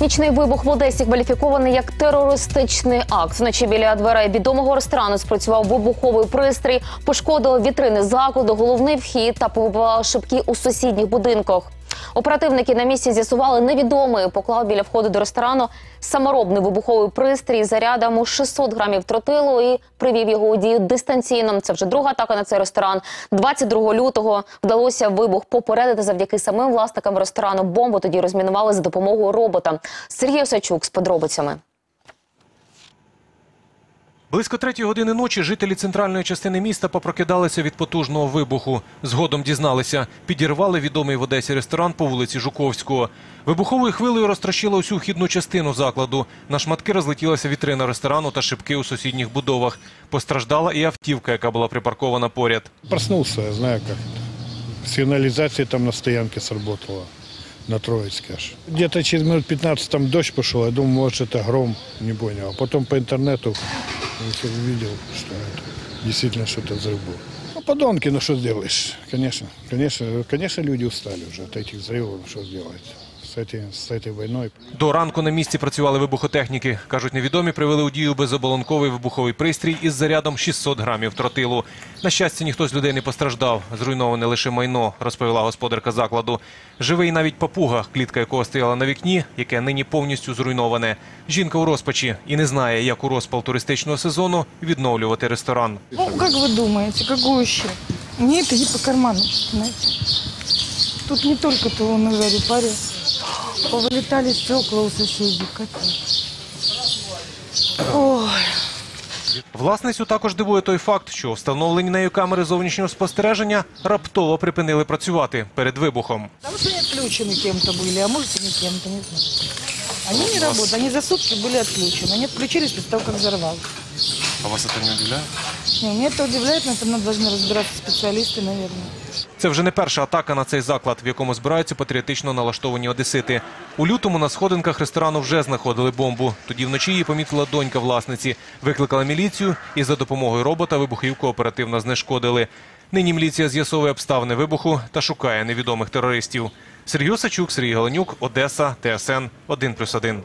Нічний вибух в Одесі кваліфікований як терористичний акт. Вночі біля дверей відомого ресторану спрацював вибуховий пристрій, пошкодило вітрини закладу, головний вхід та побувала шибки у сусідніх будинках. Оперативники на місці з'ясували невідомий поклав біля входу до ресторану саморобний вибуховий пристрій зарядом у 600 грамів тротилу і привів його у дію дистанційно. Це вже друга атака на цей ресторан. 22 лютого вдалося вибух попередити завдяки самим власникам ресторану. Бомбу тоді розмінували за допомогою робота. Сергій Осачук з подробицями. Близько третьої години ночі жителі центральної частини міста попрокидалися від потужного вибуху. Згодом дізналися, підірвали відомий в Одесі ресторан по вулиці Жуковського. Вибуховою хвилею розтрощило усю вхідну частину закладу. На шматки розлетілася вітрина ресторану та шибки у сусідніх будовах. Постраждала і автівка, яка була припаркована поряд. Проснулся, я знаю как это. Сигнализация там на стоянке сработала На Троицке аж. Где-то через минут 15 там дождь пошел. Я думаю, может, это гром, не понял. А потом по интернету я увидел, что это действительно что-то взрыв был. Ну, подонки, ну что сделаешь? Конечно, конечно, конечно, люди устали уже от этих взрывов. Что сделать? С, этой, с этой войной. До ранку на місці працювали вибухотехніки. Кажуть, невідомі привели у дію безоболонковий вибуховий пристрій із зарядом 600 грамів тротилу. На щастя, ніхто з людей не постраждав. Зруйноване лише майно, розповіла господарка закладу. Живий навіть папуга, клітка якого стояла на вікні, яке нині повністю зруйноване. Жінка у розпачі і не знає, як у розпал туристичного сезону відновлювати ресторан. Ну, как вы думаете, какую еще? Мне это не по карману, знаете. Тут не только то на жаре паре. Повылетали стекла у соседей. Капец. Ой. Власницю також дивує той факт, що встановлені нею камери зовнішнього спостереження раптово припинили працювати перед вибухом. Потому что они отключены кем-то были, а может и не кем-то, не знаю. Они не работают, они за сутки были отключены. Они отключились после того, как взорвалось. А вас це не удивляє? Не, меня это удивляет, но это надо должны разбираться специалисты, наверное. Це вже не перша атака на цей заклад, в якому збираються патріотично налаштовані одесити. У лютому на сходинках ресторану вже знаходили бомбу. Тоді вночі її помітила донька власниці. Викликала міліцію і за допомогою робота вибухівку оперативно знешкодили. Нині міліція з'ясовує обставини вибуху та шукає невідомих терористів. Сергій Осачук, Сергій Галенюк, Одеса, ТСН 1+,1.